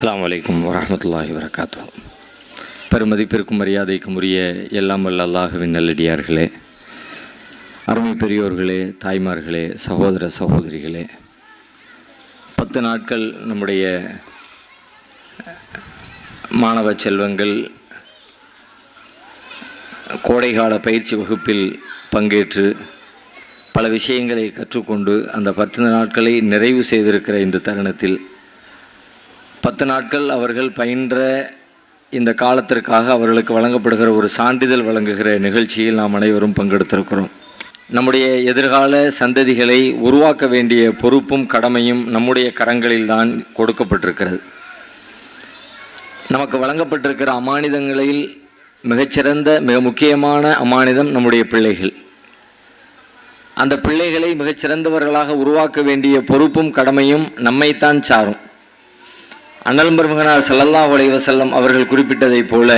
அஸ்ஸலாமு அலைக்கும் வரமத்துல்லாஹி வரகாத்து பெருமதிப்பிற்கும் மரியாதைக்கும் உரிய எல்லாம் வல்ல அல்லாஹுவின் நல்லடியார்களே அருமை பெரியோர்களே தாய்மார்களே சகோதர சகோதரிகளே பத்து நாட்கள் நம்முடைய மாணவ செல்வங்கள் கோடைகால பயிற்சி வகுப்பில் பங்கேற்று பல விஷயங்களை கற்றுக்கொண்டு அந்த பத்து நாட்களை நிறைவு செய்திருக்கிற இந்த தருணத்தில் பத்து நாட்கள் அவர்கள் பயின்ற இந்த காலத்திற்காக அவர்களுக்கு வழங்கப்படுகிற ஒரு சான்றிதழ் வழங்குகிற நிகழ்ச்சியில் நாம் அனைவரும் பங்கெடுத்திருக்கிறோம். நம்முடைய எதிர்கால சந்ததிகளை உருவாக்க வேண்டிய பொறுப்பும் கடமையும் நம்முடைய கரங்களில் தான் கொடுக்கப்பட்டிருக்கிறது. நமக்கு வழங்கப்பட்டிருக்கிற அமானிதங்களில் மிகச்சிறந்த மிக முக்கியமான அமானிதம் நம்முடைய பிள்ளைகள். அந்த பிள்ளைகளை மிகச்சிறந்தவர்களாக உருவாக்க வேண்டிய பொறுப்பும் கடமையும் நம்மைத்தான் சாரும். அண்ணல் சல்லல்லா ஸல்லல்லாஹு அலைஹி அவர்கள் குறிப்பிட்டதைப் போல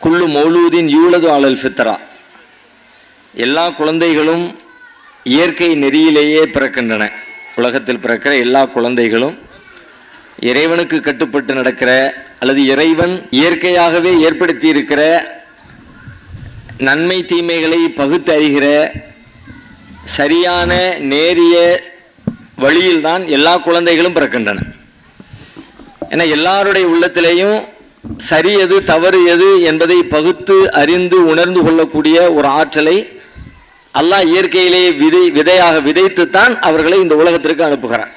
குள்ளு மௌலூதின் யூலது ஆலல் ஃபித்ரா. எல்லா குழந்தைகளும் இயற்கை நெறியிலேயே பிறக்கின்றன. உலகத்தில் பிறக்கிற எல்லா குழந்தைகளும் இறைவனுக்கு கட்டுப்பட்டு நடக்கிற அல்லது இறைவன் இயற்கையாகவே ஏற்படுத்தி இருக்கிற நன்மை தீமைகளை பகுத்து அறிகிற சரியான நேரிய வழியில்தான் எல்லா குழந்தைகளும் பிறக்கின்றன. ஏன்னா எல்லாருடைய உள்ளத்திலையும் சரி எது தவறு எது என்பதை பகுத்து அறிந்து உணர்ந்து கொள்ளக்கூடிய ஒரு ஆற்றலை அல்லாஹ் இயற்கையிலேயே விதை விதையாக விதைத்துத்தான் அவர்களை இந்த உலகத்திற்கு அனுப்புகிறான்.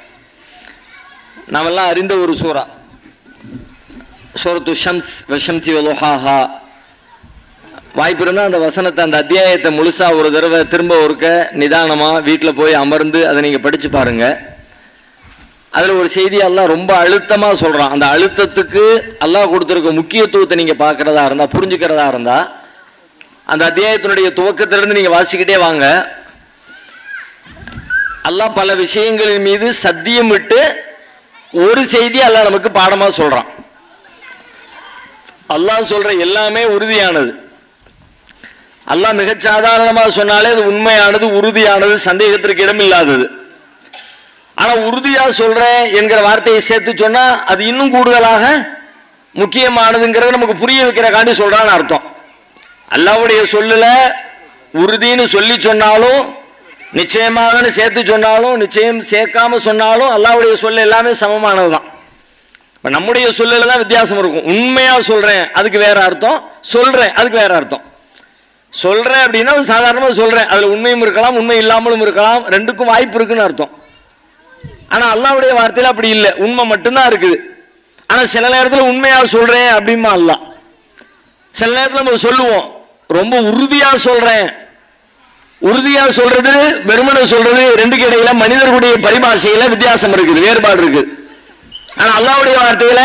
நாமெல்லாம் அறிந்த ஒரு சூறா. சூரத்து ஷம்ஸ் வஷம்சி வலுஹாஹா வாய்ப்பு இருந்தால் அந்த வசனத்தை அந்த அத்தியாயத்தை முழுசாக ஒரு தடவை திரும்ப ஒருக்க நிதானமாக வீட்டில் போய் அமர்ந்து அதை நீங்கள் படித்து பாருங்கள் அதில் ஒரு செய்தி எல்லாம் ரொம்ப அழுத்தமாக சொல்கிறான் அந்த அழுத்தத்துக்கு அல்லாஹ் கொடுத்துருக்க முக்கியத்துவத்தை நீங்கள் பார்க்குறதா இருந்தால் புரிஞ்சுக்கிறதா இருந்தால் அந்த அத்தியாயத்தினுடைய துவக்கத்திலிருந்து நீங்கள் வாசிக்கிட்டே வாங்க. அல்லாஹ் பல விஷயங்களின் மீது சத்தியம் விட்டு ஒரு செய்தி அல்லாஹ் நமக்கு பாடமாக சொல்கிறான் அல்லாஹ் சொல்கிற எல்லாமே உறுதியானது. அல்லாஹ் மிகச் சாதாரணமாக சொன்னாலே அது உண்மையானது உறுதியானது சந்தேகத்திற்கு இடமில்லாதது. ஆனால் உறுதியாக சொல்கிறேன் என்கிற வார்த்தையை சேர்த்து சொன்னால் அது இன்னும் கூடுதலாக முக்கியமானதுங்கிறத நமக்கு புரிய வைக்கிறக்காண்டி சொல்கிறான்னு அர்த்தம். அல்லாவுடைய சொல்லில் உறுதின்னு சொல்லி சொன்னாலும் நிச்சயமாகன்னு சேர்த்து சொன்னாலும் நிச்சயம் சேர்க்காம சொன்னாலும் அல்லாவுடைய சொல் எல்லாமே சமமானதுதான். இப்போ நம்முடைய சொல்லில் தான் வித்தியாசம் இருக்கும். உண்மையாக சொல்கிறேன் அதுக்கு வேறு அர்த்தம். சொல்கிறேன் அதுக்கு வேறு அர்த்தம். சொல்கிறேன் அப்படின்னா சாதாரணமாக சொல்கிறேன் அதில் உண்மையும் இருக்கலாம் உண்மை இல்லாமலும் இருக்கலாம். ரெண்டுக்கும் வாய்ப்பு இருக்குன்னு அர்த்தம். ஆனா அல்லாவுடைய வார்த்தையில அப்படி இல்லை. உண்மை மட்டும்தான் இருக்குது. ஆனா சில நேரத்தில் உண்மையா சொல்றேன் அப்படிமா அல்ல. சில நேரத்தில் நம்ம சொல்லுவோம். ரொம்ப உறுதியா சொல்றேன். உறுதியா சொல்றது வெறுமனை சொல்றது ரெண்டுக்கு இடையில மனிதர்களுடைய பரிபாஷையில வித்தியாசம் இருக்குது வேறுபாடு இருக்குது ஆனா அல்லாவுடைய வார்த்தையில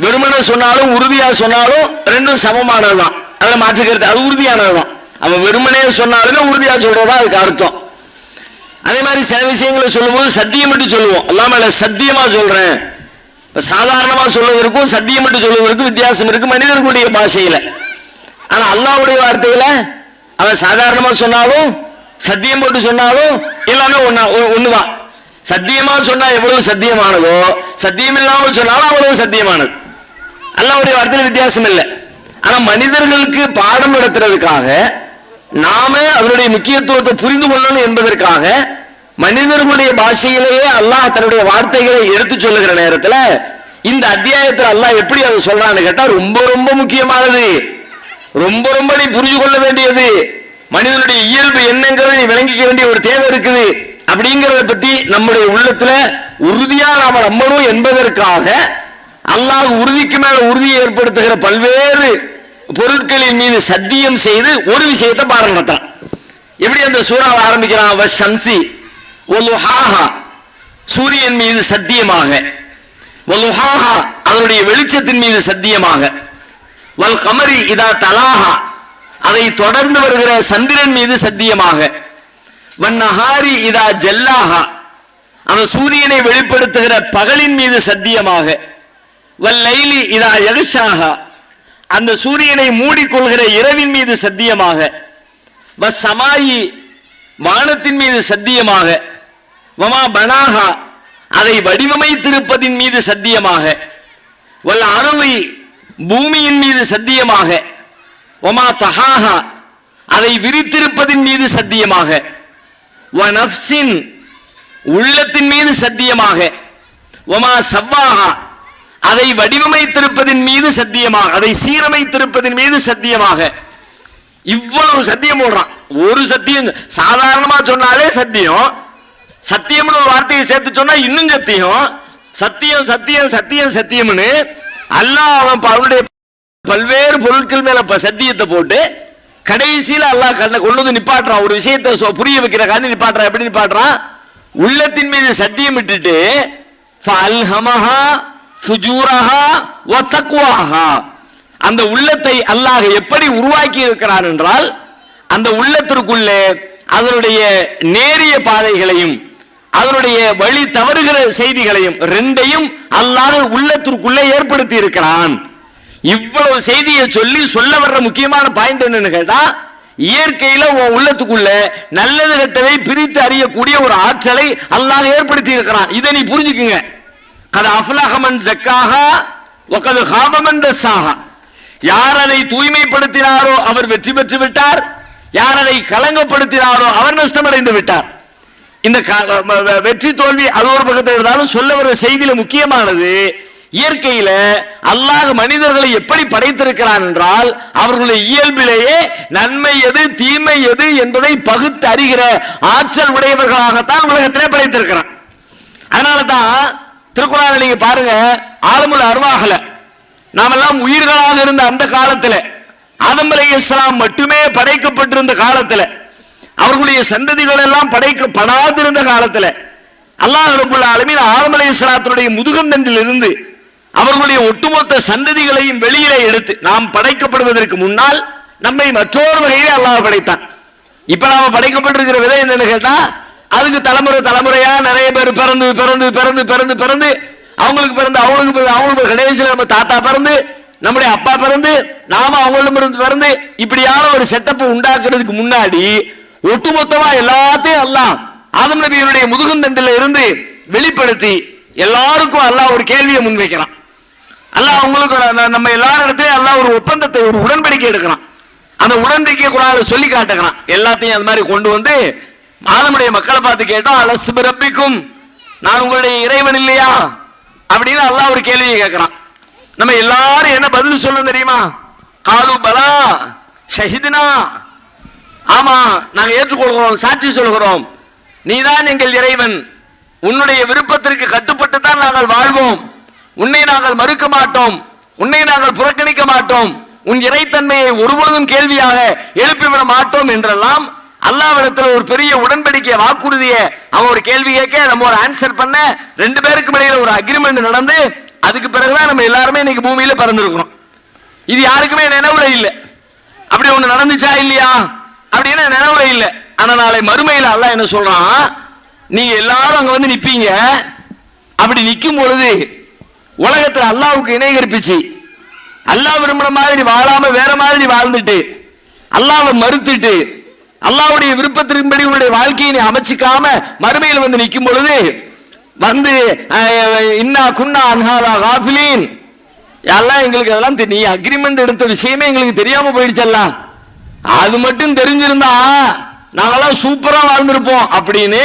வெறுமனை சொன்னாலும் உறுதியா சொன்னாலும் ரெண்டும் சமமானதுதான். அதில் மாற்றுக்கிறது அது உறுதியானதுதான். அவன் வெறுமனே சொன்னாலுமே உறுதியா சொல்றதா அதுக்கு அர்த்தம். அதே மாதிரி சில விஷயங்களை சொல்லும்போது சத்தியம் மட்டும் சொல்லுவோம். அல்லாமல் சத்தியமாக சொல்கிறேன் இப்போ சாதாரணமாக சொல்லுவதற்கும் சத்தியம் மட்டும் சொல்லுவதற்கும் வித்தியாசம் இருக்குது மனிதர்களுடைய பாஷையில். ஆனால் அல்லாவுடைய வார்த்தையில் அவன் சாதாரணமாக சொன்னாலும் சத்தியம் போட்டு சொன்னாலும் எல்லாமே ஒன்றா ஒன்று தான் சத்தியமாக சொன்னால் எவ்வளவு சத்தியமானதோ சத்தியம் இல்லாமல் சொன்னாலும் அவ்வளவு சத்தியமானது. அல்லாவுடைய வார்த்தையில் வித்தியாசம் இல்லை. ஆனால் மனிதர்களுக்கு பாடம் நடத்துறதுக்காக நாம அதனுடைய முக்கியத்துவத்தை புரிந்து கொள்ளணும் என்பதற்காக மனிதர்களுடைய பாஷையிலேயே அல்லாஹ் தன்னுடைய வார்த்தைகளை எடுத்து சொல்லுகிற நேரத்தில் இந்த அத்தியாயத்தில் அல்லாஹ் எப்படி அதை சொல்றான்னு கேட்டா ரொம்ப ரொம்ப முக்கியமானது. ரொம்ப ரொம்ப நீ புரிஞ்சு கொள்ள வேண்டியது. மனிதனுடைய இயல்பு என்னங்கிறத நீ விளங்கிக்க வேண்டிய ஒரு தேவை இருக்குது. அப்படிங்கிறத பற்றி நம்முடைய உள்ளத்துல உறுதியா நாம நம்பணும் என்பதற்காக அல்லாஹ் உறுதிக்கு மேல உறுதியை ஏற்படுத்துகிற பல்வேறு பொருட்களின் மீது சத்தியம் செய்து ஒரு விஷயத்தை பாடம் நடத்தான் எப்படி அந்த சூறாவை ஆரம்பிக்கிறான்? வ ஷம்சி ஒலுஹாஹா சூரியன் மீது சத்தியமாக. ஒலுஹாஹா அதனுடைய வெளிச்சத்தின் மீது சத்தியமாக. வல் கமரி இதா தலாஹா. அதை தொடர்ந்து வருகிற சந்திரன் மீது சத்தியமாக. வன்னஹாரி இதா ஜல்லாஹா. அந்த சூரியனை வெளிப்படுத்துகிற பகலின் மீது சத்தியமாக. வல்லைலி இதா யகுஷாஹா. அந்த சூரியனை மூடிக்கொள்கிற இரவின் மீது சத்தியமாக வஸ் சமாயி வானத்தின் மீது சத்தியமாக வமா பனாகா அதை வடிவமைத்திருப்பதின் மீது சத்தியமாக வல்ல அருளை பூமியின் மீது சத்தியமாக ஒமா தஹாஹா அதை விரித்திருப்பதின் மீது சத்தியமாக வ உள்ளத்தின் மீது சத்தியமாக ஒமா சவ்வாஹா அதை வடிவமைத்திருப்பதின் மீது சத்தியமாக அதை சீரமைத்திருப்பதின் மீது சத்தியமாக. இவ்வளவு சத்தியம் போடுறான். ஒரு சத்தியம் சாதாரணமா சொன்னாலே சத்தியம். சத்தியம்னு ஒரு வார்த்தையை சேர்த்து சொன்னா இன்னும் சத்தியம். சத்தியம் சத்தியம் சத்தியம் சத்தியம்னு அல்லாஹ் அவன் ப- அவனுடைய பல்வேறு பொருட்கள் மேல சத்தியத்தை போட்டு கடைசியில் அல்லாஹ் கண்ணை கொண்டு வந்து நிப்பாட்டுறான். ஒரு விஷயத்தை புரிய வைக்கிற காரணம் நிப்பாட்டுறான். எப்படி நிப்பாட்டுறான்? உள்ளத்தின் மீது சத்தியம் விட்டுட்டு அல்ஹமஹா ஃபுஜூரஹா வ தக்வாஹா. அந்த உள்ளத்தை அல்லாஹ் எப்படி உருவாக்கி இருக்கிறான் என்றால் அந்த உள்ளத்திற்குள்ளே அதனுடைய நேரிய பாதைகளையும் அதனுடைய வழி தவறுகிற செய்திகளையும் ரெண்டையும் அல்லாத உள்ளத்திற்குள்ளே ஏற்படுத்தி இருக்கிறான். இவ்வளவு செய்தியை சொல்லி சொல்ல வர்ற முக்கியமான பாயிண்ட் என்னன்னு கேட்டா இயற்கையில உன் உள்ளத்துக்குள்ள நல்லது கெட்டதை பிரித்து அறியக்கூடிய ஒரு ஆற்றலை அல்லாத ஏற்படுத்தி இருக்கிறான். இதை நீ புரிஞ்சுக்குங்க. கத அஃப்லஹமன் ஜக்காக ஒகது ஹாபமன் தசாக யார் அதை தூய்மைப்படுத்தினாரோ அவர் வெற்றி பெற்று விட்டார். யார் அதை கலங்கப்படுத்தினாரோ அவர் நஷ்டமடைந்து விட்டார். இந்த க- வெற்றி தோல்வி அது ஒரு பக்கத்தில் இருந்தாலும் சொல்ல வர செய்தியில முக்கியமானது இயற்கையில அல்லாஹ் மனிதர்களை எப்படி படைத்திருக்கிறான் என்றால் அவர்களுடைய இயல்பிலேயே நன்மை எது தீமை எது என்பதை பகுத்து அறிகிற ஆற்றல் உடையவர்களாகத்தான் உலகத்திலே படைத்திருக்கிறான். அதனால தான் திருக்குறள் நீங்க பாருங்க ஆலமுல அருவாகல நாமெல்லாம் உயிர்களாக இருந்த அந்த காலத்தில் ஆதம் அலி இஸ்லாம் மட்டுமே படைக்கப்பட்டிருந்த காலத்தில் அவர்களுடைய சந்ததிகள் எல்லாம் படைக்கப்படாதிருந்த காலத்தில் அல்லாஹ் ரபுல் ஆலமீன் ஆதம் அலி இஸ்லாத்தினுடைய முதுகந்தண்டில் இருந்து அவர்களுடைய ஒட்டுமொத்த சந்ததிகளையும் வெளியிலே எடுத்து நாம் படைக்கப்படுவதற்கு முன்னால் நம்மை மற்றொரு வகையிலே அல்லாஹ் படைத்தான். இப்ப நாம படைக்கப்பட்டிருக்கிற விதை என்னன்னு கேட்டா அதுக்கு தலைமுறை தலைமுறையா நிறைய பேர் பிறந்து பிறந்து பிறந்து பிறந்து பிறந்து அவங்களுக்கு பிறந்து அவங்களுக்கு பிறந்து அவங்களுக்கு கடைசியில் நம்ம தாத்தா பிறந்து நம்முடைய அப்பா பிறந்து நாம அவங்களும் பிறந்து பிறந்து இப்படியான ஒரு செட்டப் உண்டாக்குறதுக்கு முன்னாடி ஒட்டுமொத்தமா எல்லாத்தையும் அல்லாஹ் ஆதம் நபியினுடைய முதுகுந்தண்டில இருந்து வெளிப்படுத்தி எல்லாருக்கும் அல்லாஹ் ஒரு கேள்வியை முன்வைக்கிறான். அல்லாஹ் அவங்களுக்கு நம்ம எல்லாரிடத்தையும் அல்லாஹ் ஒரு ஒப்பந்தத்தை ஒரு உடன்படிக்கை எடுக்கிறான். அந்த உடன்படிக்கை கூட சொல்லி காட்டுகிறான். எல்லாத்தையும் அது மாதிரி கொண்டு வந்து ஆதமுடைய மக்களை பார்த்து கேட்டோம் அலசு பிறப்பிக்கும் நான் உங்களுடைய இறைவன் இல்லையா? அப்படின்னு அல்லாஹ் ஒரு கேள்வியை கேட்கிறான். நம்ம எல்லாரும் என்ன பதில் சொல்லணும் தெரியுமா? காலு பலா ஷஹிதுனா. ஆமா நாங்க ஏற்றுக்கொள்கிறோம் சாட்சி சொல்கிறோம். நீதான் எங்கள் இறைவன். உன்னுடைய விருப்பத்திற்கு கட்டுப்பட்டு தான் நாங்கள் வாழ்வோம். உன்னை நாங்கள் மறுக்க மாட்டோம். உன்னை நாங்கள் புறக்கணிக்க மாட்டோம். உன் இறைத்தன்மையை ஒருபோதும் கேள்வியாக எழுப்பிவிட மாட்டோம் என்றெல்லாம் அல்லாவிடத்தில் ஒரு பெரிய உடன்படிக்கை வாக்குறுதியை அவன் ஒரு கேள்வி கேட்க நம்ம ஒரு ஆன்சர் பண்ண ரெண்டு பேருக்கு இடையில ஒரு அக்ரிமெண்ட் நடந்து அதுக்கு பிறகுதான் நம்ம எல்லாருமே இன்னைக்கு பூமியில பறந்துருக்கிறோம். இது யாருக்குமே நினைவுல இல்லை. அப்படி ஒண்ணு நடந்துச்சா இல்லையா? அப்படின்னு நினைவுல இல்லை. ஆனா நாளை மறுமையில அல்ல என்ன சொல்றான்? நீங்க எல்லாரும் அங்க வந்து நிப்பீங்க. அப்படி நிக்கும் பொழுது உலகத்துல அல்லாவுக்கு இணை கற்பிச்சு அல்லாஹ் விரும்புற மாதிரி வாழாம வேற மாதிரி வாழ்ந்துட்டு அல்லாவை மறுத்துட்டு அல்லாவுடைய விருப்பத்தின்படி உங்களுடைய வாழ்க்கையை நீ அமைச்சிக்காம மறுமையில் வந்து நிற்கும் பொழுது வந்து இன்னா குன்னா அன்ஹாரா காஃபிலீன். எல்லாம் எங்களுக்கு அதெல்லாம் நீ அக்ரிமெண்ட் எடுத்த விஷயமே எங்களுக்கு தெரியாம போயிடுச்சல்லாம் அது மட்டும் தெரிஞ்சிருந்தா நாங்கெல்லாம் சூப்பரா வாழ்ந்திருப்போம். அப்படின்னு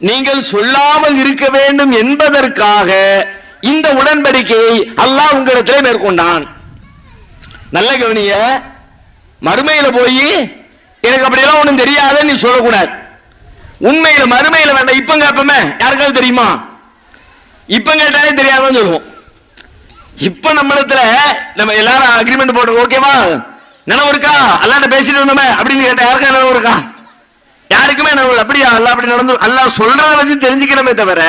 நீங்கள் சொல்லாமல் இருக்க வேண்டும் என்பதற்காக இந்த உடன்படிக்கையை அல்லாஹ் உங்களிடத்திலே மேற்கொண்டான். நல்ல கவனிய மறுமையில போய் எனக்கு அப்படியெல்லாம் ஒண்ணும் தெரியாதுன்னு நீ சொல்லக்கூடாது. உண்மையில மறுமையில வேண்டாம் இப்ப கேட்போமே யாருக்காவது தெரியுமா? இப்ப கேட்டாலே தெரியாதுன்னு சொல்லுவோம். இப்ப நம்மளத்துல நம்ம எல்லாரும் அக்ரிமெண்ட் போட்டு ஓகேவா நினைவு இருக்கா? அல்லாட்ட பேசிட்டு இருந்தோமே அப்படின்னு கேட்டா யாருக்கா நினைவு இருக்கா? யாருக்குமே நினைவு இல்லை. அப்படியா? அல்ல அப்படி நடந்து அல்ல சொல்றத வச்சு தெரிஞ்சுக்கணுமே தவிர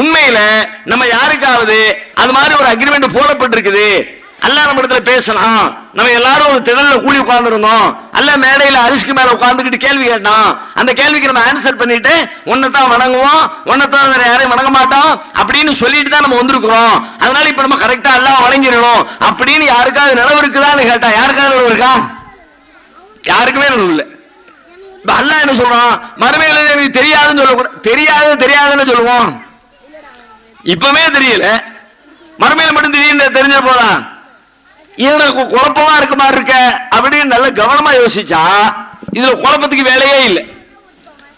உண்மையில நம்ம யாருக்காவது அது மாதிரி ஒரு அக்ரிமெண்ட் போடப்பட்டிருக்குது அல்லாஹ் நம்ம இடத்துல பேசலாம் நம்ம எல்லாரும் ஒரு திடல்ல கூலி உட்கார்ந்துருந்தோம். அல்ல மேடையில அரிசிக்கு மேல உட்கார்ந்துக்கிட்டு கேள்வி கேட்டான். அந்த கேள்விக்கு நம்ம ஆன்சர் பண்ணிட்டு உன்னைத்தான் வணங்குவோம். உன்னைத்தான் வேற யாரையும் வணங்க மாட்டோம். அப்படின்னு சொல்லிட்டு தான் நம்ம வந்திருக்கிறோம். அதனால இப்ப நம்ம கரெக்டா எல்லாம் வணங்கிடணும். அப்படின்னு யாருக்காவது நிலவு இருக்குதான்னு கேட்டா யாருக்காவது நிலவு இருக்கா? யாருக்குமே நிலவு இல்லை. இப்ப அல்லாஹ் என்ன சொல்றான்? மறுமையில எனக்கு தெரியாதுன்னு சொல்லக்கூடாது தெரியாது தெரியாதுன்னு சொல்லுவோம். இப்பவே தெரியல. மறுமையில மட்டும் தெரியும் தெரிஞ்ச போதான் எனக்கு குழப்பமா இருக்க மாதிரி இருக்க அப்படின்னு நல்ல கவனமா யோசிச்சா இதுல குழப்பத்துக்கு வேலையே இல்லை.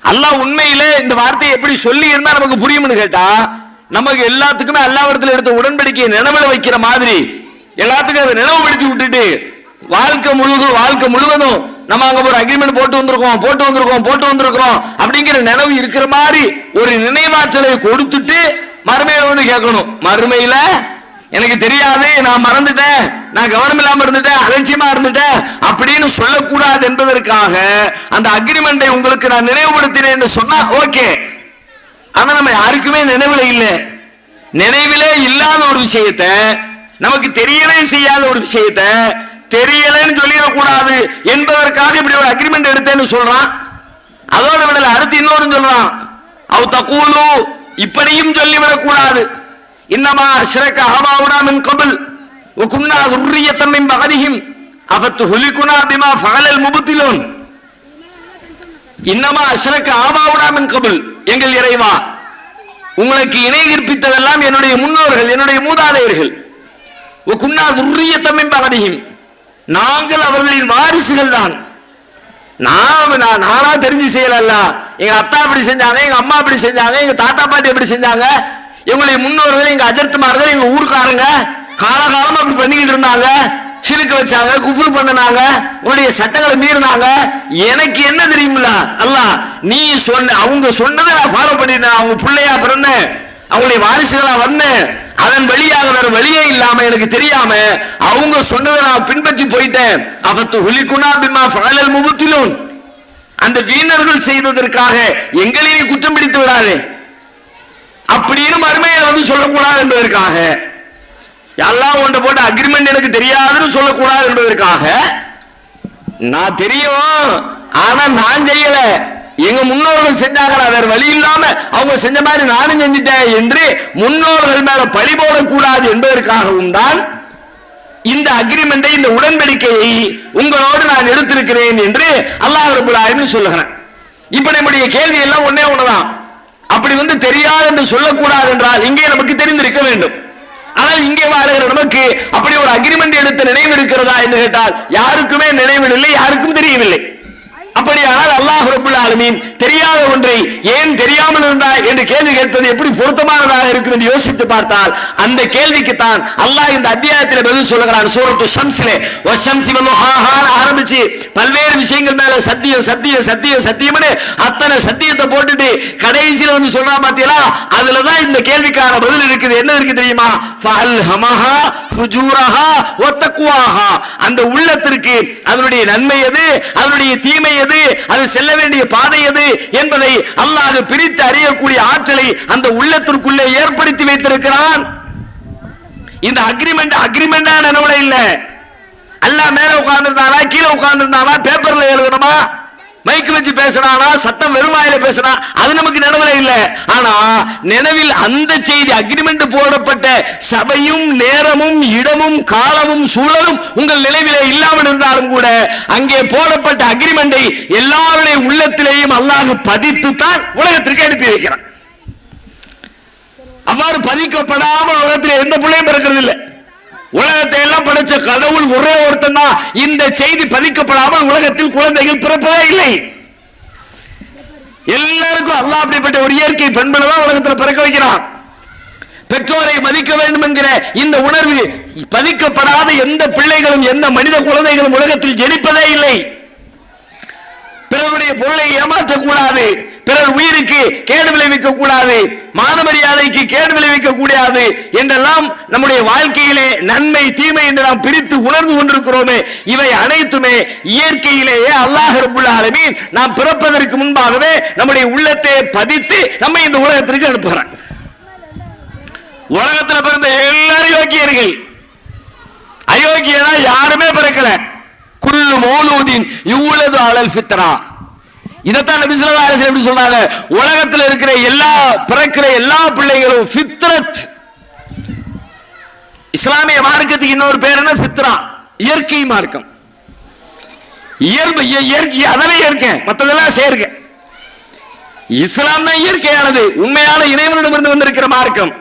அல்லாஹ் உண்மையிலே இந்த வார்த்தையை எப்படி சொல்லி இருந்தா நமக்கு புரியும்னு கேட்டா நமக்கு எல்லாத்துக்குமே அல்லாவிடத்தில் எடுத்த உடன்படிக்கையை நினைவுல வைக்கிற மாதிரி எல்லாத்துக்கும் அதை நினைவுபடுத்தி விட்டுட்டு வாழ்க்கை முழுவதும் வாழ்க்கை முழுவதும் நம்ம அங்க ஒரு அக்ரிமெண்ட் போட்டு வந்திருக்கோம் போட்டு வந்திருக்கோம் போட்டு வந்திருக்கிறோம் அப்படிங்கிற நினைவு இருக்கிற மாதிரி ஒரு நினைவாற்றலை கொடுத்துட்டு மறுமையில வந்து கேட்கணும். மறுமையில எனக்கு தெரியாது நான் மறந்துட்டேன் நான் கவனம் இல்லாம இருந்துட்டேன் அலட்சியமா இருந்துட்டேன் அப்படின்னு சொல்லக்கூடாது என்பதற்காக அந்த அக்ரிமெண்டை உங்களுக்கு நான் நினைவுபடுத்தினேன் சொன்னா ஓகே ஆனா நம்ம யாருக்குமே நினைவுல இல்லை. நினைவிலே இல்லாத ஒரு விஷயத்த நமக்கு தெரியவே செய்யாத ஒரு விஷயத்த தெரியலன்னு சொல்லிடக்கூடாது என்பதற்காக இப்படி ஒரு அக்ரிமெண்ட் எடுத்தேன்னு சொல்றான். அதோட விடல அடுத்து இன்னொரு சொல்றான். அவ் தக்கூலு இப்படியும் சொல்லிவிடக்கூடாது கூடாது இன்னமா அஷ்ரக ஆபாவுனா மின் கபில் وكنا ذرية من بعدهم أفتهلكنا بما فعل المبطلون இன்னமா அஷ்ரக ஆபாவுனா மின் கபில் எங்கள் இறைவா உங்களுக்கு இணை கற்பித்ததெல்லாம் என்னுடைய முன்னோர்கள் என்னுடைய மூதாதையர்கள் குன்னா துர்ரியத்தமின் பகதியும் நாங்கள் அவர்களின் வாரிசுகள் தான் நான் நான் நானா தெரிஞ்சு செய்யலல்ல எங்க அத்தா அப்படி செஞ்சாங்க எங்க அம்மா அப்படி செஞ்சாங்க எங்க தாத்தா பாட்டி எப்படி செஞ்சாங்க எங்களுடைய முன்னோர்கள் எங்க அஜர்த்துமார்கள் எங்க ஊருக்காரங்க காலகாலமா அப்படி பண்ணிக்கிட்டு இருந்தாங்க. சிறுக்க வச்சாங்க குஃபுரு பண்ணினாங்க உங்களுடைய சட்டங்களை மீறினாங்க. எனக்கு என்ன தெரியுமில்ல? அல்லாஹ் நீ சொன்ன அவங்க சொன்னதை நான் ஃபாலோ பண்ணிட்டேன். அவங்க பிள்ளையா பிறந்தேன். அவங்களுடைய வாரிசுகளா வந்தேன். அதன் வழியாக வேற வழியே இல்லாம எனக்கு தெரியாம அவங்க சொன்னதை நான் பின்பற்றி போயிட்டேன். அவத்து ஹுலிக்குனா பிமா ஃபாலல் முபத்திலூன். அந்த வீணர்கள் செய்ததற்காக எங்களையும் குற்றம் பிடித்து விடாதே. அப்படின்னு மறுமையை வந்து சொல்லக்கூடாது என்பதற்காக. எல்லாம் ஒன்றை போட்டு அக்ரிமெண்ட் எனக்கு தெரியாதுன்னு சொல்லக்கூடாது என்பதற்காக. நான் தெரியும் ஆனா நான் செய்யல. எங்க முன்னோர்கள் செஞ்சாங்களா? வேற வழி இல்லாம அவங்க செஞ்ச மாதிரி நானும் செஞ்சுட்டேன் என்று முன்னோர்கள் மேல பழி போடக்கூடாது என்பதற்காகவும் தான் இந்த அக்ரிமெண்டை இந்த உடன்படிக்கையை உங்களோடு நான் எடுத்திருக்கிறேன் என்று அல்லாஹ் ரபுல்லாயின்னு சொல்லுகிறேன். இப்ப நம்முடைய கேள்வி எல்லாம் ஒன்னே ஒண்ணுதான். அப்படி வந்து தெரியாது என்று சொல்லக்கூடாது என்றால் இங்கே நமக்கு தெரிந்திருக்க வேண்டும். ஆனால் இங்கே வாழ்கிற நமக்கு அப்படி ஒரு அக்ரிமெண்ட் எடுத்த நினைவு இருக்கிறதா என்று கேட்டால் யாருக்குமே நினைவில் இல்லை யாருக்கும் தெரியவில்லை. அப்படியானால் அல்லாஹ் ரபுல் ஆலமீன் தெரியாத ஒன்றை ஏன் தெரியாமல் இருந்தாய் என்று கேள்வி கேட்பது எப்படி பொருத்தமானதாக இருக்கும் என்று யோசித்து பார்த்தால் அந்த கேள்விக்கு தான் அல்லாஹ் இந்த அத்தியாயத்தில் பதில் சொல்லுகிறான். சூரத்து ஷம்ஸிலே. வ ஷம்ஸி வல் ஆரம்பிச்சு பல்வேறு விஷயங்கள் மேல சத்தியம் சத்தியம் சத்தியம் சத்தியம்னு அத்தனை சத்தியத்தை போட்டுட்டு கடைசியில வந்து சொல்றா பாத்தீங்களா? அதுல தான் இந்த கேள்விக்கான பதில் இருக்குது. என்ன இருக்கு தெரியுமா? ஃபல்ஹமஹா ஃபுஜூரஹா ஒத்தக்குவாஹா அந்த உள்ளத்திற்கு அதனுடைய நன்மை எது? அதனுடைய தீமை எது? அது செல்ல வேண்டிய பாதை எது? என்பதை அல்லாஹ் பிரித்து அறியக்கூடிய ஆற்றலை அந்த உள்ளத்திற்குள்ளே ஏற்படுத்தி வைத்திருக்கிறான். இந்த அக்ரிமெண்ட் அக்ரிமெண்டா நினைவுல இல்ல. அல்லாஹ் மேல உட்கார்ந்திருந்தானா கீழே உட்கார்ந்திருந்தானா பேப்பர்ல எழுதணுமா? மைக் வச்சு பேசுறானா சட்டம் வெறுமாயில பேசுனா அது நமக்கு நினைவுல இல்ல. ஆனா நினைவில் அந்த செய்தி அக்ரிமெண்ட் போடப்பட்ட சபையும் நேரமும் இடமும் காலமும் சூழலும் உங்கள் நினைவிலே இல்லாமல் இருந்தாலும் கூட அங்கே போடப்பட்ட அக்ரிமெண்டை எல்லாருடைய உள்ளத்திலேயும் அல்லாஹ் பதித்து தான் உலகத்திற்கு அனுப்பி வைக்கிறான். அவ்வாறு பதிக்கப்படாமல் உலகத்தில் எந்த பிள்ளையும் பிறக்கிறது இல்லை உலகத்தை எல்லாம் படைச்ச கடவுள் ஒரே ஒருத்தன் தான் இந்த செய்தி பதிக்கப்படாமல் உலகத்தில் குழந்தைகள் பிறப்பதே இல்லை. எல்லாருக்கும் அல்லாஹ் அப்படிப்பட்ட ஒரு இயற்கை பண்புல தான் உலகத்தில் பிறக்க வைக்கிறான். பெற்றோரை மதிக்க வேண்டும் என்கிற இந்த உணர்வு பதிக்கப்படாத எந்த பிள்ளைகளும் எந்த மனித குழந்தைகளும் உலகத்தில் ஜெனிப்பதே இல்லை. பிறருடைய பொருளை ஏமாற்றக்கூடாது. பிறர் உயிருக்கு கேடு விளைவிக்க கூடாது மான மரியாதைக்கு கேடு விளைவிக்க கூடாது என்றெல்லாம் நம்முடைய வாழ்க்கையிலே நன்மை தீமை என்று நாம் பிரித்து உணர்ந்து கொண்டிருக்கிறோமே இவை அனைத்துமே இயற்கையிலேயே அல்லாஹ் ரபுல் ஆலமீன் நாம் பிறப்பதற்கு முன்பாகவே நம்முடைய உள்ளத்தை பதித்து நம்ம இந்த உலகத்திற்கு அனுப்புகிறேன். உலகத்துல பிறந்த எல்லாரும் யோக்கியர்கள். அயோக்கியனா யாருமே பிறக்கல. குள்ளு மௌலூதின் இவ்வளவு அலல் ஃபித்ரா. இதைத்தான் நபி அரசு எப்படி சொன்னாங்க உலகத்தில் இருக்கிற எல்லா பிறக்கிற எல்லா பிள்ளைகளும் ஃபித்ரத். இஸ்லாமிய மார்க்கத்துக்கு இன்னொரு பேர் என்ன? ஃபித்ரா. இயற்கை மார்க்கம். இயல்பு இயற்கை அதவே இயற்கை. மற்றதெல்லாம் சேர்க்கை. இஸ்லாம் தான் இயற்கையானது. உண்மையான இறைவனிடமிருந்து வந்திருக்கிற மார்க்கம்.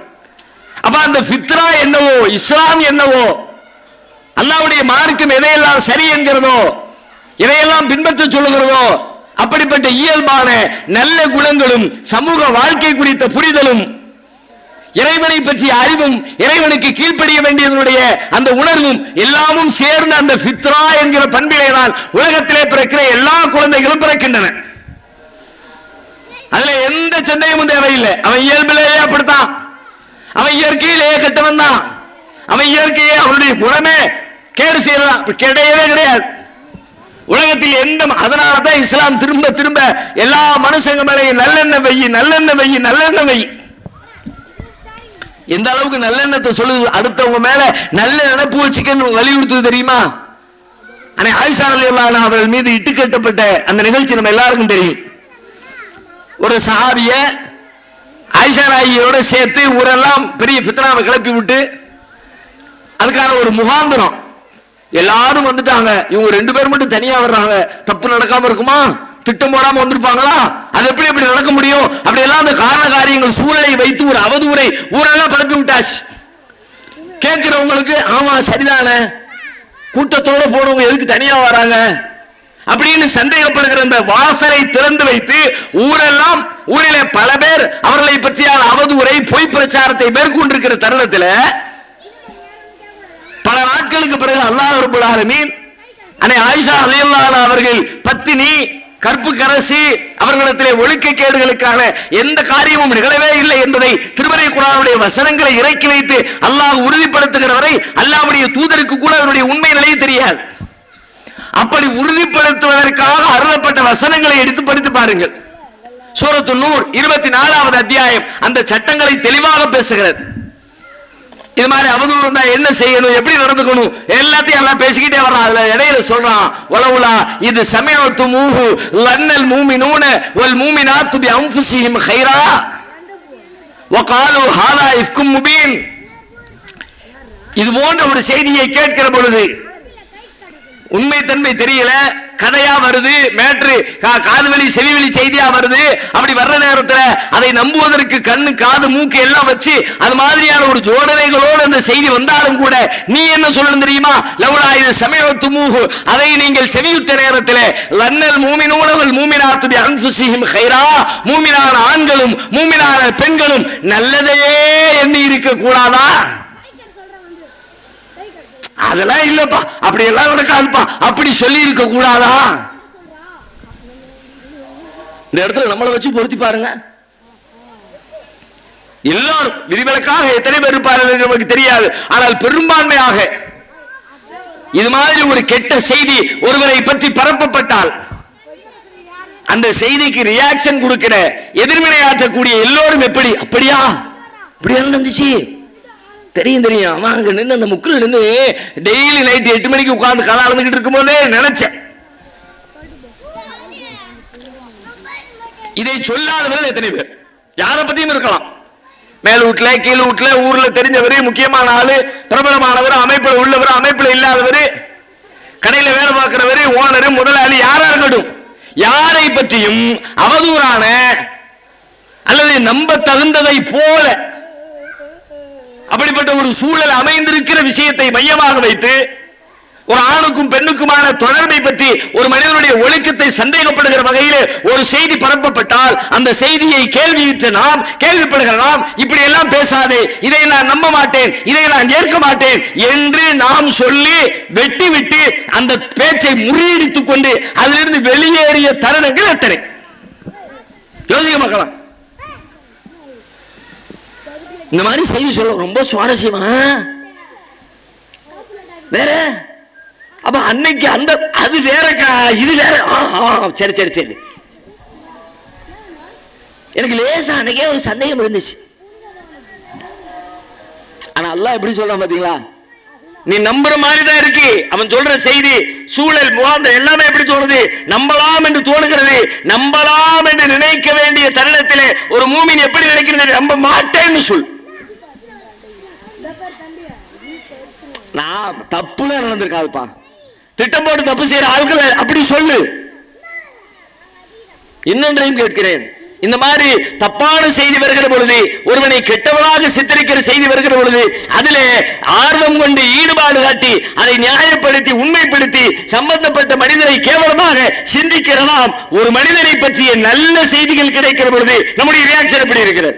அப்ப அந்த ஃபித்ரா என்னவோ இஸ்லாம் என்னவோ அல்லாவுடைய மார்க்கம் எதையெல்லாம் சரி என்கிறதோ எதையெல்லாம் பின்பற்ற சொல்லுகிறதோ அப்படிப்பட்ட இயல்பான நல்ல குணங்களும் சமூக வாழ்க்கை குறித்த புரிதலும் இறைவனை பற்றிய அறிவும் இறைவனுக்கு கீழ்ப்படிய வேண்டியதனுடைய அந்த உணர்வும் எல்லாமும் சேர்ந்த அந்த ஃபித்ரா என்கிற பண்பிலே தான் உலகத்திலே பிறக்கிற எல்லா குழந்தைகளும் பிறக்கின்றன. அதுல எந்த சந்தேகமும் தேவையில்லை. அவன் இயல்பிலேயே அப்படித்தான். அவன் இயற்கையிலேயே கெட்டவன் தான். அவன் இயற்கையே அவனுடைய குணமே கேடு செய்யலாம் கிடையவே கிடையாது. உலகத்தில் எந்த அதனால தான் இஸ்லாம் திரும்ப திரும்ப எல்லா மனுஷங்க மேலையும் நல்லெண்ணெய் வெய்யி நல்லெண்ணெய் வெய்யி நல்லெண்ணெய் வெய்யி எந்த அளவுக்கு நல்லெண்ணத்தை சொல்லுது? அடுத்தவங்க மேல நல்ல நினைப்பு வச்சுக்கன்னு வலியுறுத்துது தெரியுமா? ஆனா ஆயிஷா அலியல்லான அவர்கள் மீது இட்டு கட்டப்பட்ட அந்த நிகழ்ச்சி நம்ம எல்லாருக்கும் தெரியும். ஒரு சஹாபிய ஆயிஷா ராயியோட சேர்த்து ஊரெல்லாம் பெரிய பித்தனாவை கிளப்பி விட்டு அதுக்கான ஒரு முகாந்திரம். எல்லாரும் வந்துட்டாங்க. இவங்க ரெண்டு பேர் மட்டும் தனியா வர்றாங்க. தப்பு நடக்காம இருக்குமா? திட்டம் போடாம வந்திருப்பாங்களா? அது எப்படி எப்படி நடக்க முடியும்? அப்படி எல்லாம் அந்த காரண காரியங்கள் சூழலை வைத்து ஒரு அவதூறை ஊரெல்லாம் பரப்பி விட்டாச்சு. கேட்கிறவங்களுக்கு ஆமா சரிதானே. கூட்டத்தோட போனவங்க எதுக்கு தனியா வராங்க? அப்படின்னு சந்தேகப்படுகிற அந்த வாசலை திறந்து வைத்து ஊரெல்லாம் ஊரிலே பல பேர் அவர்களை பற்றிய அவதூறை பொய் பிரச்சாரத்தை மேற்கொண்டிருக்கிற தருணத்தில் பல நாட்களுக்கு பிறகு அல்லாஹ் ரபுல் அன்னை ஆயிஷா ரலியல்லாஹு அவர்கள் பத்தினி கற்பு கரசி அவர்களிடத்திலே ஒழுக்கக்கேடுகளுக்கான எந்த காரியமும் நிகழவே இல்லை என்பதை திருமறை குரானுடைய வசனங்களை இறக்கி வைத்து அல்லாஹ் உறுதிப்படுத்துகிற வரை அல்லாவுடைய தூதருக்கு கூட அவருடைய உண்மை நிலையை தெரியாது. அப்படி உறுதிப்படுத்துவதற்காக அருளப்பட்ட வசனங்களை எடுத்து படித்து பாருங்கள். சூரத்து நூர் இருபத்தி நாலாவது அத்தியாயம் அந்த சட்டங்களை தெளிவாக பேசுகிறது. இது மாதிரி அவதூறு இருந்தா என்ன செய்யணும்? எப்படி நடந்துக்கணும்? எல்லாத்தையும் எல்லாம் பேசிக்கிட்டே வர்றான். அதுல இடையில சொல்றான் உளவுலா இது சமயத்து மூஹு லன்னல் மூமினூன வல் மூமினாத்து பி அம்புசிஹிம் ஹைரா வகாலு ஹாலா இஃப்கும் முபீன். இது போன்ற ஒரு செய்தியை கேட்கிற பொழுது உண்மை தன்மை தெரியல கதையா வருது மேட்ரு காது வழி செவி வழி செய்தியா வருது. அப்படி வர்ற நேரத்துல அதை நம்புவதற்கு கண்ணு காது மூக்கு எல்லாம் வச்சு அது மாதிரியான ஒரு ஜோடனைகளோடு அந்த செய்தி வந்தாலும் கூட நீ என்ன சொல்லணும் தெரியுமா? லவுலா இது சமயத்து மூகு. அதை நீங்கள் செவியுற்ற நேரத்தில் லன்னல் மூமினூனவல் மூமினாத்துடைய அன்புசியும் கைரா. மூமினான ஆண்களும் மூமினான பெண்களும் நல்லதையே எண்ணி இருக்க கூடாதா அதெல்லாம் இல்லப்பா. அப்படி எல்லாம் நடக்காதுப்பா. அப்படி சொல்லி இருக்க கூடாதா? இந்த இடத்துல நம்மளை வச்சு பொருத்தி பாருங்க. எல்லாரும் விதிவிலக்காக எத்தனை பேர் இருப்பார்கள் நமக்கு தெரியாது. ஆனால் பெரும்பான்மையாக இது மாதிரி ஒரு கெட்ட செய்தி ஒருவரை பற்றி பரப்பப்பட்டால் அந்த செய்திக்கு ரியாக்ஷன் கொடுக்கிற எதிர்வினையாற்றக்கூடிய எல்லோரும் எப்படி? அப்படியா? இப்படியா நடந்துச்சு? தெரியும் தெரியும். அவன் அங்க நின்று அந்த முக்கில் நின்று டெய்லி நைட் எட்டு மணிக்கு உட்காந்து கதை அளந்துக்கிட்டு இருக்கும்போதே நினைச்சேன். இதை சொல்லாதவர்கள் எத்தனை பேர்? யாரை பத்தியும் இருக்கலாம். மேல் வீட்டுல கீழ் வீட்டுல ஊர்ல தெரிஞ்சவர் முக்கியமான ஆளு பிரபலமானவர் அமைப்புல உள்ளவர் அமைப்புல இல்லாதவர் கடையில வேலை பார்க்கிறவர் ஓனர் முதலாளி யாரா இருக்கட்டும். யாரை பற்றியும் அவதூறான அல்லது நம்ப தகுந்ததை போல அப்படிப்பட்ட ஒரு சூழல் அமைந்திருக்கிற விஷயத்தை மையமாக வைத்து ஒரு ஆணுக்கும் பெண்ணுக்குமான தொடர்பை பற்றி ஒரு மனிதனுடைய ஒழுக்கத்தை சந்தேகப்படுகிற வகையில் ஒரு செய்தி பரப்பப்பட்டால் அந்த செய்தியை கேள்வியிட்டு நாம் கேள்விப்படுகிற நாம் இப்படி எல்லாம் பேசாதே இதை நான் நம்ப மாட்டேன் இதை நான் ஏற்க மாட்டேன் என்று நாம் சொல்லி வெட்டி விட்டு அந்த பேச்சை முறியடித்துக் கொண்டு அதிலிருந்து வெளியேறிய தருணங்கள் எத்தனை யோசிக்க மக்களாம் இந்த மாதிரி செய்தி சொல்ல ரொம்ப சுவாரஸ்யமா? வேற? அப்ப அன்னைக்கு அந்த அது வேறக்கா இது வேற ஆ, ஆ, சரி சரி சரி. எனக்கு லேசா அன்னைக்கே ஒரு சந்தேகம் இருந்துச்சு. ஆனா அல்லாஹ் எப்படி சொல்றான் பாத்தீங்களா? நீ நம்புற மாதிரி தான் இருக்கு. அவன் சொல்ற செய்தி சூழல் முகாந்தம் எல்லாமே எப்படி தோணுது? நம்பலாம் என்று தோணுகிறது. நம்பலாம் என்று நினைக்க வேண்டிய தருணத்திலே ஒரு மூமின் எப்படி நினைக்கிறது நம்ப மாட்டேன்னு சொல். நான் தப்புல நடந்திருக்காதுப்பா. திட்டம் போட்டு தப்பு செய்யற ஆட்களை அப்படி சொல்லு. இன்னொன்றையும் கேட்கிறேன். இந்த மாதிரி தப்பான செய்தி வருகிற பொழுது ஒருவனை கெட்டவனாக சித்தரிக்கிற செய்தி வருகிற பொழுது அதிலே ஆர்வம் கொண்டு ஈடுபாடு காட்டி அதை நியாயப்படுத்தி உண்மைப்படுத்தி சம்பந்தப்பட்ட மனிதரை கேவலமாக சிந்திக்கிற நாம் ஒரு மனிதனை பற்றிய நல்ல செய்திகள் கிடைக்கிற பொழுது நம்முடைய ரியாக்ஷன் எப்படி இருக்கிறது?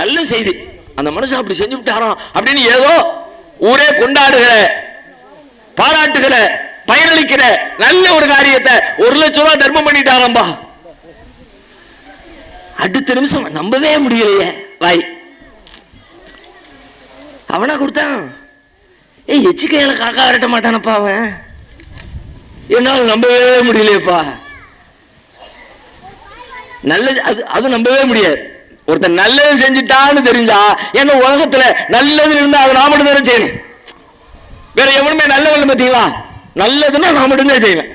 நல்ல செய்தி. அந்த மனுஷன் அப்படி செஞ்சு விட்டாராம் அப்படின்னு ஏதோ ஊரே கொண்டாடுகிற பாராட்டுகிற பயனளிக்கிற நல்ல ஒரு காரியத்தை ஒரு லட்சம் ரூபாய் தர்மம் பண்ணிட்டாரம்பா. அடுத்த நிமிஷம் நம்பவே முடியலையே வாய். அவனா கொடுத்தான். ஏய் எச்சிக்கையில காக்கா விரட்ட மாட்டானப்பா அவன். என்னால் நம்பவே முடியலையேப்பா. நல்ல அது அது நம்பவே முடியாது. ஒருத்தன் நல்லது செஞ்சுட்டான்னு தெரிஞ்சா என்ன உலகத்துல நல்லது இருந்தா அதை நான் மட்டும் தானே செய்யணும். வேற எவனுமே நல்லவன் பார்த்தீங்களா நல்லதுன்னா நான் மட்டும்தான் செய்வேன்.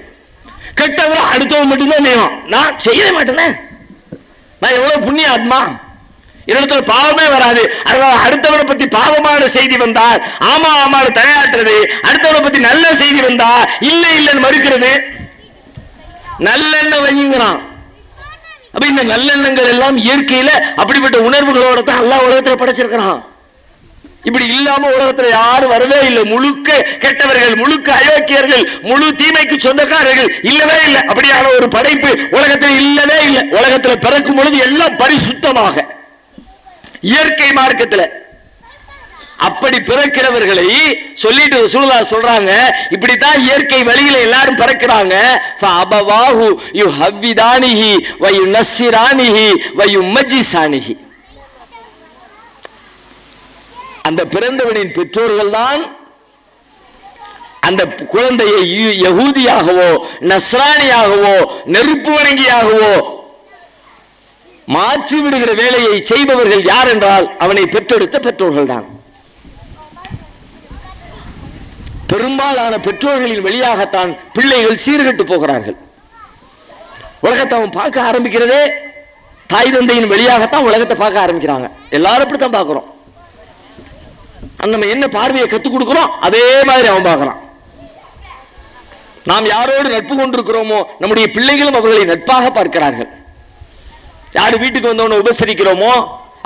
கெட்டதுனா அடுத்தவன் மட்டும்தான் செய்வான். நான் செய்யவே மாட்டேனே. நான் எவ்வளவு புண்ணிய ஆத்மா? இடத்துல பாவமே வராது. அதனால அடுத்தவனை பத்தி பாவமான செய்தி வந்தால் ஆமா ஆமா தலையாட்டுறது. அடுத்தவனை பத்தி நல்ல செய்தி வந்தா இல்லை இல்லைன்னு மறுக்கிறது. நல்லெண்ணம் வைங்கிறான் அப்ப இந்த நல்லெண்ணங்கள் எல்லாம் இயற்கையில அப்படிப்பட்ட உணர்வுகளோட தான் எல்லா உலகத்துல படைச்சிருக்கிறான். இப்படி இல்லாம உலகத்துல யாரும் வரவே இல்லை. முழுக்க கெட்டவர்கள் முழுக்க அயோக்கியர்கள் முழு தீமைக்கு சொந்தக்காரர்கள் இல்லவே இல்லை. அப்படியான ஒரு படைப்பு உலகத்தில் இல்லவே இல்லை. உலகத்துல பிறக்கும் பொழுது எல்லாம் பரிசுத்தமாக. இயற்கை மார்க்கத்துல அப்படி பிறக்கிறவர்களை சொல்லிட்டு ரசூலுல்லா சொல்றாங்க இப்படித்தான் இயற்கை வழியில எல்லாரும் பிறக்கிறாங்க. அபவாஹு யு ஹவ்விதானிஹி வயு யுனஸ்ஸிரானிஹி வயு மஜிசானிஹி அந்த பிறந்தவனின் பெற்றோர்கள் தான் அந்த குழந்தையை யகூதியாகவோ நஸ்ரானியாகவோ நெருப்பு வணங்கியாகவோ மாற்றி விடுகிற வேலையை செய்பவர்கள் யார் என்றால் அவனை பெற்றெடுத்த பெற்றோர்கள் தான் பெரும்பாலான பெற்றோர்களின் வழியாகத்தான் பிள்ளைகள் சீர்கெட்டு போகிறார்கள். உலகத்தை அவன் பார்க்க ஆரம்பிக்கிறதே தாய் தந்தையின் வழியாகத்தான் உலகத்தை பார்க்க ஆரம்பிக்கிறாங்க. எல்லாரும் அப்படித்தான் பார்க்குறோம். அந்த நம்ம என்ன பார்வையை கத்துக் கொடுக்கிறோம்? அதே மாதிரி அவன் பார்க்கறான். நாம் யாரோடு நட்பு கொண்டிருக்கிறோமோ நம்முடைய பிள்ளைகளும் அவர்களை நட்பாக பார்க்கிறார்கள். யார் வீட்டுக்கு வந்தவனை உபசரிக்கிறோமோ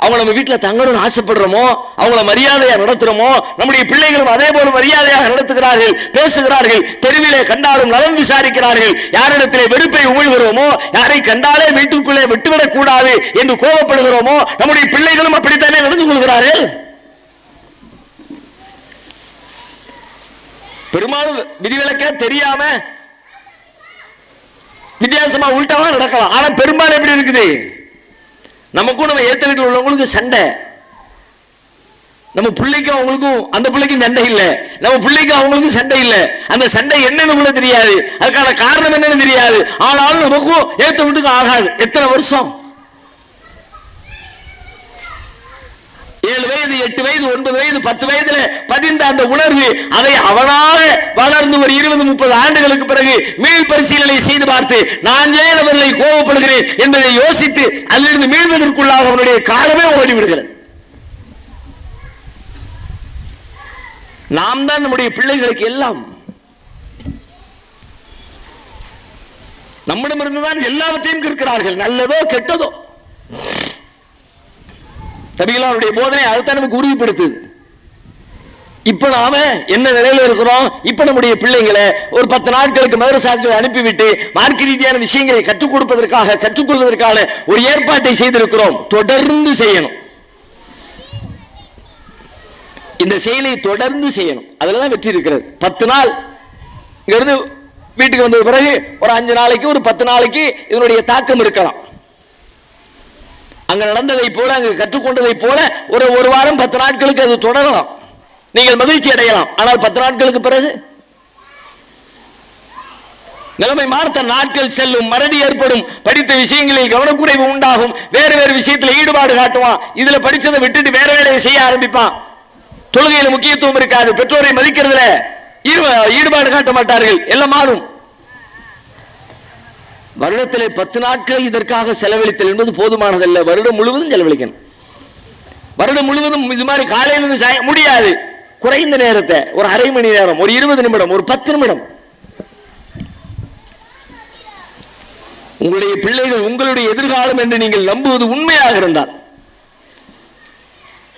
அவங்க நம்ம வீட்டில் தங்கணும்னு ஆசைப்படுறோமோ அவங்கள மரியாதையாக நடத்துகிறோமோ நம்முடைய பிள்ளைகளும் அதே போல மரியாதையாக நடத்துகிறார்கள் பேசுகிறார்கள் தெருவிலே கண்டாலும் நலம் விசாரிக்கிறார்கள். யாரிடத்திலே வெறுப்பை உமிழ்கிறோமோ யாரை கண்டாலே வீட்டுக்குள்ளே விட்டுவிடக் கூடாது என்று கோபப்படுகிறோமோ நம்முடைய பிள்ளைகளும் அப்படித்தானே நடந்து கொள்கிறார்கள்? பெரும்பாலும் விதிவிலக்க தெரியாம வித்தியாசமா உள்டாவா நடக்கலாம். ஆனா பெரும்பாலும் எப்படி இருக்குது? நமக்கும் நம்ம ஏற்ற வீட்டில் உள்ளவங்களுக்கு சண்டை. நம்ம பிள்ளைக்கும் அவங்களுக்கும் அந்த பிள்ளைக்கும் சண்டை இல்லை. நம்ம பிள்ளைக்கும் அவங்களுக்கும் சண்டை இல்லை. அந்த சண்டை என்னன்னு கூட தெரியாது. அதுக்கான காரணம் என்னன்னு தெரியாது. ஆனாலும் நமக்கும் ஏற்ற வீட்டுக்கும் ஆகாது. எத்தனை வருஷம்? ஏழு வயது எட்டு வயது ஒன்பது வயது பத்து வயதுல பதிந்த அந்த உணர்வு அதை அவனாக வளர்ந்து ஒரு இருபது முப்பது ஆண்டுகளுக்கு பிறகு மீள் பரிசீலனை செய்து பார்த்து நான் ஏன் அவர்களை கோபப்படுகிறேன் என்பதை யோசித்து அதிலிருந்து மீள்வதற்குள்ளாக அவனுடைய காலமே ஓடிவிடுகிறது. நாம் தான் நம்முடைய பிள்ளைகளுக்கு எல்லாம். நம்மிடமிருந்து தான் எல்லாவற்றையும் இருக்கிறார்கள் நல்லதோ கெட்டதோ. தபிகளாருடைய போதனை அதுதான் நமக்கு உறுதிப்படுத்துது. இப்ப நாம என்ன நிலையில இருக்கிறோம்? இப்ப நம்முடைய பிள்ளைங்களை ஒரு பத்து நாட்களுக்கு மதரசாக்கு அனுப்பிவிட்டு மார்க்க ரீதியான விஷயங்களை கற்றுக் கொடுப்பதற்காக கற்றுக்கொள்வதற்கான ஒரு ஏற்பாட்டை செய்திருக்கிறோம். தொடர்ந்து செய்யணும். இந்த செயலை தொடர்ந்து செய்யணும். அதுலதான் வெற்றி இருக்கிறது. பத்து நாள். இங்கிருந்து வீட்டுக்கு வந்த பிறகு ஒரு அஞ்சு நாளைக்கு ஒரு பத்து நாளைக்கு இதனுடைய தாக்கம் இருக்கலாம். அங்க நடந்ததை போல அங்க கற்றுக்கொண்டதை போல ஒரு ஒரு வாரம் பத்து நாட்களுக்கு அது தொடரலாம். நீங்கள் மகிழ்ச்சி அடையலாம். ஆனால் பத்து நாட்களுக்கு பிறகு? நிலைமை மாற்ற நாட்கள் செல்லும். மறதி ஏற்படும். படித்த விஷயங்களில் கவனக்குறைவு உண்டாகும். வேறு வேறு விஷயத்தில் ஈடுபாடு காட்டுவான். இதுல படிச்சதை விட்டுட்டு வேற வேலையை செய்ய ஆரம்பிப்பான். தொழுகையில முக்கியத்துவம் இருக்காது. பெற்றோரை மதிக்கிறதுல ஈடுபாடு காட்ட மாட்டார்கள். எல்லாம் மாறும். வருடத்திலே பத்து நாட்கள் இதற்காக செலவழித்தல் என்பது போதுமானதல்ல. வருடம் முழுவதும் செலவழிக்கணும். வருடம் முழுவதும் இது மாதிரி காலையில் இருந்து சாய முடியாது. குறைந்த நேரத்தை ஒரு அரை மணி நேரம் ஒரு இருபது நிமிடம் ஒரு பத்து நிமிடம். உங்களுடைய பிள்ளைகள் உங்களுடைய எதிர்காலம் என்று நீங்கள் நம்புவது உண்மையாக இருந்தால்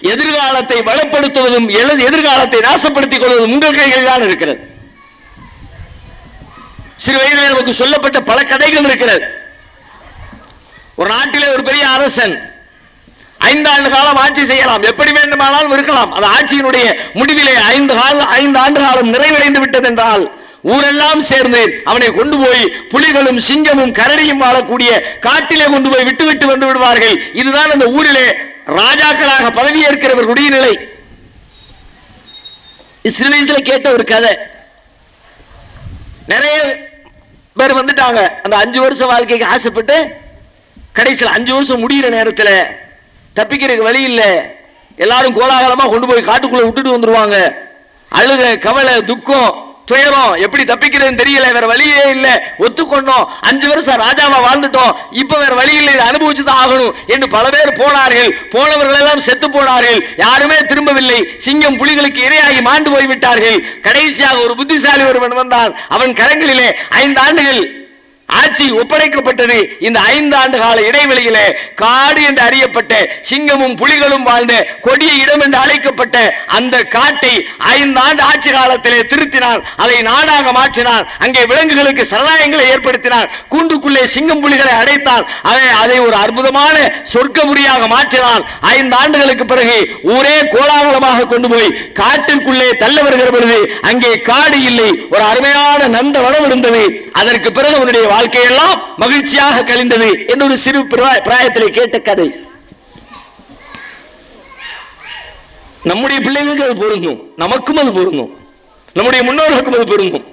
எதிர்காலத்தை வளப்படுத்துவதும் எழு- எதிர்காலத்தை நாசப்படுத்திக் கொள்வதும் உங்கள் கைகள் தான் இருக்கிறது. சிறு வயதிலே நமக்கு சொல்லப்பட்ட பல கதைகள் இருக்கிறது. ஒரு நாட்டிலே ஒரு பெரிய அரசன் ஐந்தாண்டு காலம் ஆட்சி செய்யலாம். எப்படி வேண்டுமானாலும் இருக்கலாம். அது ஆட்சியினுடைய முடிவிலே ஐந்து கால ஐந்து ஆண்டு காலம் நிறைவடைந்து விட்டது என்றால் ஊரெல்லாம் சேர்ந்து அவனை கொண்டு போய் புலிகளும் சிங்கமும் கரடியும் வாழக்கூடிய காட்டிலே கொண்டு போய் விட்டு விட்டு வந்து விடுவார்கள். இதுதான் அந்த ஊரிலே ராஜாக்களாக பதவியேற்கிறவர்களுடைய நிலை இது சிறு வயசுல கேட்ட ஒரு கதை. நிறைய பேர் வந்துட்டாங்க. அந்த அஞ்சு வருஷம் வாழ்க்கைக்கு ஆசைப்பட்டு கடைசியில் அஞ்சு வருஷம் முடிகிற நேரத்தில் தப்பிக்கிறதுக்கு வழி இல்லை. எல்லாரும் கோலாகலமாக கொண்டு போய் காட்டுக்குள்ளே விட்டுட்டு வந்துடுவாங்க அழுக கவலை துக்கம் துயரம் எப்படி தப்பிக்கிறதுன்னு தெரியல வேற வழியே இல்ல. ஒத்துக்கொண்டோம். அஞ்சு வருஷம் ராஜாவா வாழ்ந்துட்டோம். இப்ப வேற வழி இல்லை இதை அனுபவிச்சு தான் ஆகணும் என்று பல பேர் போனார்கள். போனவர்கள் எல்லாம் செத்து போனார்கள். யாருமே திரும்பவில்லை. சிங்கம் புலிகளுக்கு இரையாகி மாண்டு போய் விட்டார்கள் கடைசியாக ஒரு புத்திசாலி ஒருவன் வந்தான். அவன் கரங்களிலே ஐந்து ஆண்டுகள் ஆட்சி ஒப்படைக்கப்பட்டது இந்த ஐந்து ஆண்டு கால இடைவெளியிலே காடு என்று அறியப்பட்ட சிங்கமும் புலிகளும் வாழ்ந்த கொடிய இடம் என்று அழைக்கப்பட்ட அந்த காட்டை ஐந்து ஆண்டு ஆட்சி காலத்திலே திருத்தினான். அதை நாடாக மாற்றினான். அங்கே விலங்குகளுக்கு சரணாயங்களை ஏற்படுத்தினான். கூண்டுக்குள்ளே சிங்கம் புலிகளை அடைத்தான். அதை அதை ஒரு அற்புதமான சொர்க்கமுறியாக மாற்றினான். ஐந்து ஆண்டுகளுக்கு பிறகு ஊரே கோலாகலமாக கொண்டு போய் காட்டிற்குள்ளே தள்ள வருகிற பொழுது அங்கே காடு இல்லை. ஒரு அருமையான நந்த வனம் இருந்தது. அதற்கு பிறகு அவனுடைய வாழ்க்கையெல்லாம் மகிழ்ச்சியாக கழிந்தது என்று ஒரு சிறு பிராயத்தில் பிராயத்திலே கேட்ட கதை. நம்முடைய பிள்ளைகளுக்கு அது பொருந்தும். நமக்கும் அது பொருந்தும். நம்முடைய முன்னோர்களுக்கும் அது பொருந்தும்.